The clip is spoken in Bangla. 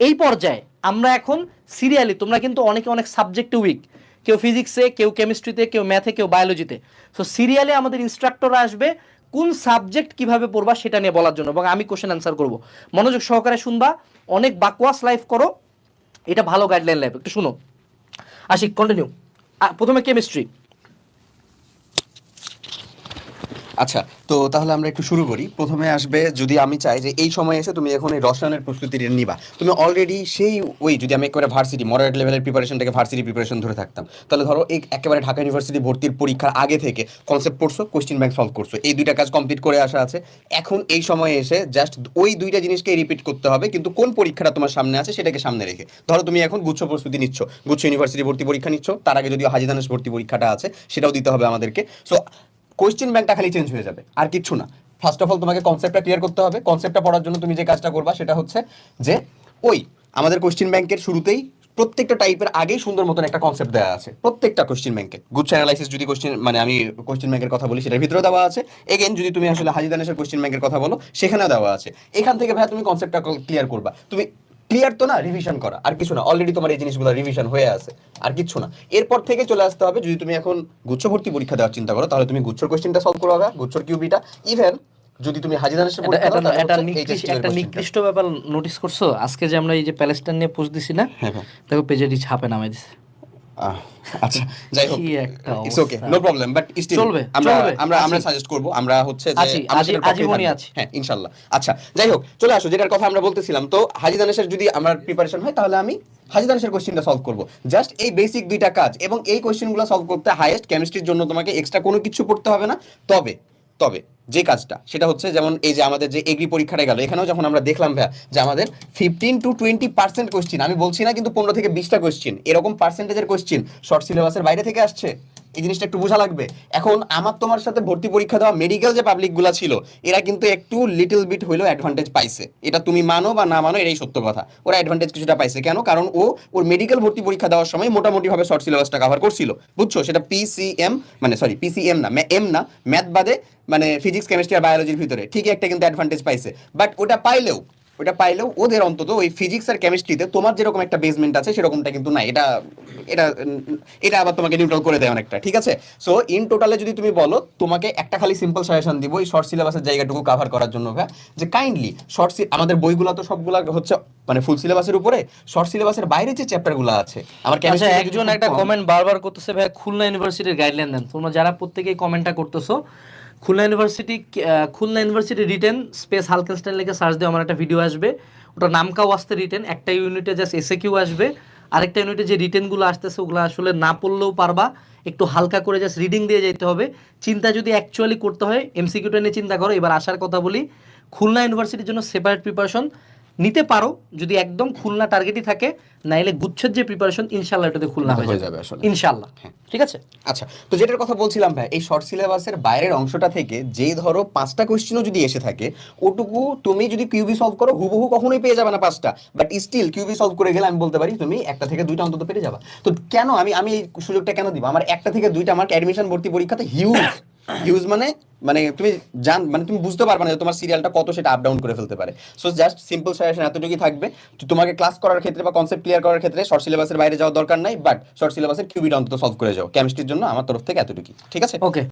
এই পর্যায়ে আমরা এখন সিরিয়ালি তোমরা কিন্তু অনেকে অনেক সাবজেক্টে উইক কেউ ফিজিক্সে কেউ কেমিস্ট্রিতে কেউ ম্যাথে কেউ বায়োলজিতে সো সিরিয়ালে আমাদের ইনস্ট্রাক্টররা আসবে কোন সাবজেক্ট কীভাবে পড়বা সেটা নিয়ে বলার জন্য। এবং আমি কোশ্চেন অ্যান্সার করব। মনোযোগ সহকারে শুনবা, অনেক বাকওয়াস লাইফ করো, এটা ভালো গাইডলাইন লাইফ একটু শুনো। আশিক কন্টিনিউ প্রথমে কেমিস্ট্রি আচ্ছা তো তাহলে আমরা একটু শুরু করি। প্রথমে আসবে, যদি আমি চাই যে এই সময় এসে তুমি এখন এই রসায়নের প্রস্তুতি নিবা। তুমি অলরেডি সেই ওই যদি আমি একেবারে ভার্সিটি মডারেট লেভেলের প্রিপারেশনটাকে ভার্সিটি প্রিপারেশন ধরে থাকতাম, তাহলে ধরো এই একেবারে ঢাকা ইউনিভার্সিটি ভর্তির পরীক্ষার আগে থেকে কনসেপ্ট পড়ছো কোশ্চেন ব্যাংক সলভ করছ। এই দুইটা কাজ কমপ্লিট করে আসা আছে। এখন এই সময়ে এসে জাস্ট ওই দুইটা জিনিসকে রিপিট করতে হবে, কিন্তু কোন পরীক্ষাটা তোমার সামনে আছে সেটাকে সামনে রেখে। ধরো তুমি এখন গুচ্ছ প্রস্তুতি নিচ্ছ, গুচ্ছ ইউনিভার্সিটি ভর্তি পরীক্ষা নিচ্ছ, তার আগে যদিও হাজিদানেশ ভর্তি পরীক্ষাটা আছে, সেটাও দিতে হবে আমাদেরকে। সো কোয়েশ্চেন ব্যাংকটা খালি চেঞ্জ হয়ে যাবে, আর কিচ্ছু না। ফার্স্ট অফ অল তোমাকে কনসেপ্টটা ক্লিয়ার করতে হবে। কনসেপ্টটা পড়ার জন্য তুমি যে কাজটা করবা, সেটা হচ্ছে যে ওই আমাদের কোশ্চেন ব্যাংকের শুরুতেই প্রত্যেকটা টাইপের আগেই সুন্দর মতন একটা কনসেপ্ট দেওয়া আছে। প্রত্যেকটা কোশ্চেন ব্যাংকে গুচ্ছ অ্যানালাইসিস যদি কোশ্চেন মানে আমি কোশ্চেন ব্যাংকের কথা বলি, সেটার ভিতরেও দেওয়া আছে। এগেন যদি তুমি আসলে হাজিদানেশের কোশ্চেন ব্যাংকের কথা বলো, সেখানেও দেওয়া আছে। এখান থেকে ভাই তুমি কনসেপ্টটা ক্লিয়ার করবা। তুমি ক্লিয়ার তো না? রিভিশন করা। আর কিছু না। অলরেডি তোমার এই জিনিসগুলো রিভিশন হয়ে আছে। আর কিছু না। এরপর থেকে চলে আসতে হবে যদি তুমি এখন গুচ্ছ ভর্তি পরীক্ষা দেওয়ার চিন্তা করো তাহলে তুমি গুচ্ছর কোশ্চেনটা সলভ করবে গুচ্ছর কিউবিটা ইভেন যদি তুমি হাজির এটা পরীক্ষা দাও, এটা একটা। নিকৃষ্ট ব্যাপার নোটিস করছ? আজকে যে আমরা এই যে প্যালেস্টাইন নিয়ে পোস্ট দিছি না হ্যাঁ, হ্যাঁ। দেখো পেজে ডি ছাপে নামাই দিছে। আচ্ছা যাই হোক it's okay no problem but still আমরা আমরা আমরা সাজেস্ট করব আমরা হচ্ছে যে আজীবনই আছি। হ্যাঁ ইনশাআল্লাহ আচ্ছা যাই হোক চলে আসো যেটার কথা আমরা বলতেছিলাম। তো হাজি দানেশের যদি আমার প্রিপারেশন হয় তাহলে আমি হাজি দানেশের কোশ্চেনটা সলভ করব। জাস্ট এই বেসিক দুইটা কাজ এবং এই কোশ্চেনগুলো সলভ করতে হাইয়েস্ট কেমিস্ট্রির জন্য তোমাকে এক্সট্রা কোনো কিছু পড়তে হবে না। তবে তবে যে কাজটা, সেটা হচ্ছে যেমন এই যে আমাদের যে এগ্রি পরীক্ষাটা গেল, এখানেও যখন আমরা দেখলাম ভাইয়া যে আমাদের fifteen to twenty percent question আমি বলছি না কিন্তু পনেরো থেকে বিশটা কোয়েশ্চিন এরকম পার্সেন্টেজের কোয়েশ্চিন শর্ট সিলেবাসের বাইরে থেকে আসছে। এই জিনিসটা একটু বোঝা লাগবে। এখন আমার তোমার সাথে ভর্তি পরীক্ষা দেওয়া মেডিকেল যে পাবলিকগুলো ছিল, এরা কিন্তু একটু লিটল বিট হইলেও অ্যাডভান্টেজ পাইছে। এটা তুমি মানো বা না মানো, এটাই সত্য কথা। ওরা অ্যাডভান্টেজ কিছুটা পাইছে। কেন? কারণ ও, ওর মেডিকেল ভর্তি পরীক্ষা দেওয়ার সময় মোটামুটি ভাবে শর্ট সিলেবাসটা কভার করছিল। বুঝছ? সেটা পিসিএম মানে সরি পিসিএম না এম না ম্যাথ বাদে মানে ফিজিক্স কেমিস্ট্রি আর বায়োলজির ভিতরে। ঠিকই একটা কিন্তু অ্যাডভান্টেজ পাইছে। বাট ওটা পাইলেও ওটা পাইলেও ওদের অন্তত ওই ফিজিক্স আর কেমিস্ট্রিতে তোমার যেরকম একটা বেসমেন্ট আছে সেরকমটা কিন্তু না। এটা এটা এটা আবার তোমাকে নিউট্রাল করে দেয় অনেকটা ঠিক আছে? সো ইন টোটালে যদি তুমি বলো তোমাকে একটা খালি সিম্পল সাজেশন দিব এই শর্ট সিলেবাসের জায়গাটুকু কাভার করার জন্য ভাই যে কাইন্ডলি শর্ট আমাদের বইগুলো তো সবগুলা হচ্ছে মানে ফুল সিলেবাসের উপরে শর্ট সিলেবাসের বাইরে যে চ্যাপ্টারগুলো আছে আমার আচ্ছা তে যদি একজন একটা কম- কমেন্ট বারবার করতেছে ভাই খুলনা ইউনিভার্সিটির গাইডলাইন দেন। তোমরা যারা প্রত্যেকেই কমেন্টটা করতেছো Khulna university Khulna university written, space হালকেনস্টাইন লেখে সার্চ দিয়ে আমার একটা ভিডিও আসবে। ওটা নামকা ওয়াস্তে রিটেন, একটা ইউনিটে জাস্ট এসে কিউ আসবে। আরেকটা ইউনিটে যে রিটেনগুলো আসতেছে, ওগুলো আসলে না পড়লেও পারবা। একটু হালকা করে জাস্ট রিডিং দিয়ে যেতে হবে। চিন্তা যদি অ্যাকচুয়ালি করতে হয় এমসিকিউটা নিয়ে চিন্তা করো। এবার আসার কথা বলি, খুলনা ইউনিভার্সিটির জন্য সেপারেট প্রিপারেশন নিতে পারো যদি একদম খুলনা টার্গেটই থাকে নাইলে গুচ্ছের যে প্রিপারেশন ইনশাল্লাহ এটাতে খুলনা হয়ে যাবে। আসলে। ইনশাল্লাহ হ্যাঁ। ঠিক আছে? আচ্ছা তো যেটার কথা বলছিলাম ভাই এই শর্ট সিলেবাসের বাইরের অংশটা থেকে যেই ধরো পাঁচটা কোশ্চেনও যদি এসে থাকে ওটুকু তুমি যদি কিউবি সলভ করো হুবহু কখনোই পেয়ে যাবে না পাঁচটা। বাট স্টিল কিউবি সলভ করে গেলে আমি বলতে পারি তুমি একটা থেকে দুইটা অন্তত পেরে যাবা। তো কেন আমি আমি এই সুযোগটা কেন দিব? আমার একটা থেকে দুইটা আমার অ্যাডমিশন ভর্তি পরীক্ষাতে হিউজ হিউজ মানে মানে তুমি জান মানে তুমি বুঝতে পারবে না যে তোমার সিরিয়ালটা কত সেটা আপ ডাউন করে ফেলতে পারে। সো জাস্ট সিম্পল সাজেশন এতটুকুই থাকবে। তোমাকে ক্লাস করার ক্ষেত্রে বা কনসেপ্ট ক্লিয়ার করার ক্ষেত্রে শর্ট সিলেবাসের বাইরে যাওয়ার দরকার নাই বাট শর্ট সিলেবাসের কিউবিটা অন্তত সলভ করে যাও। কেমিস্ট্রির জন্য আমার তরফ থেকে এতটুকুই। ঠিক আছে? ওকে